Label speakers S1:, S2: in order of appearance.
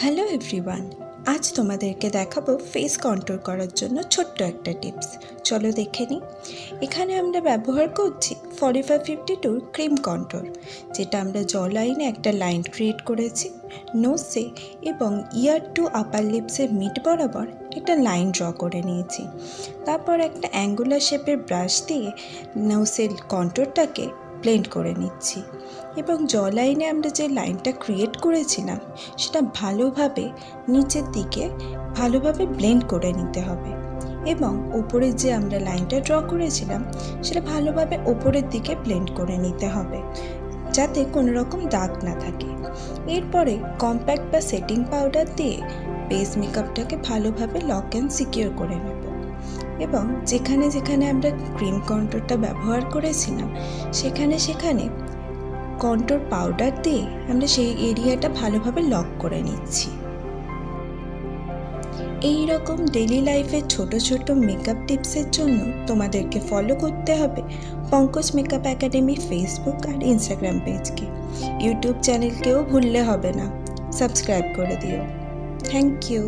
S1: Hello everyone আজ তোমাদেরকে দেখাবো ফেস কন্ট্রোল করার জন্য ছোট্ট একটা টিপস চলো দেখে নিই। এখানে আমরা ব্যবহার করছি ফর্টি ফাইভ ফিফটি টুর ক্রিম কন্ট্রোল যেটা আমরা জ লাইনে একটা লাইন ক্রিয়েট করেছি নোসে এবং ইয়ার টু আপার লিপসের মিড বরাবর একটা লাইন ড্র করে নিয়েছি। তারপর একটা অ্যাঙ্গুলার শেপের ব্রাশ দিয়ে নোসের কন্ট্রোলটাকে ব্লেন্ড করে নিচ্ছি। এবং জ লাইনে আমরা যে লাইনটা ক্রিয়েট করেছিলাম, সেটা ভালোভাবে নিচের দিকে ভালোভাবে ব্লেন্ড করে নিতে হবে। এবং উপরে যে আমরা লাইনটা ড্র করেছিলাম, সেটা ভালোভাবে ওপরের দিকে ব্লেন্ড করে নিতে হবে, যাতে কোনো রকম দাগ না থাকে। এরপরে কম্প্যাক্ট বা সেটিং পাউডার দিয়ে বেস মেকআপটাকে ভালোভাবে লক অ্যান্ড সিকিওর করে নেব। এবং যেখানে যেখানে আমরা ক্রিম কন্ট্রোলটা ব্যবহার করেছিলাম, সেখানে সেখানে কন্ট্রোল পাউডার দিয়ে আমরা সেই এরিয়াটা ভালোভাবে লক করে নিচ্ছি। এই রকম ডেলি লাইফের ছোট ছোট মেকআপ টিপসের জন্য তোমাদেরকে ফলো করতে হবে পঙ্কজ মেকআপ একাডেমি ফেসবুক আর ইনস্টাগ্রাম পেজকে ইউটিউব চ্যানেলকেও ভুললে হবে না। সাবস্ক্রাইব করে দিও। Thank you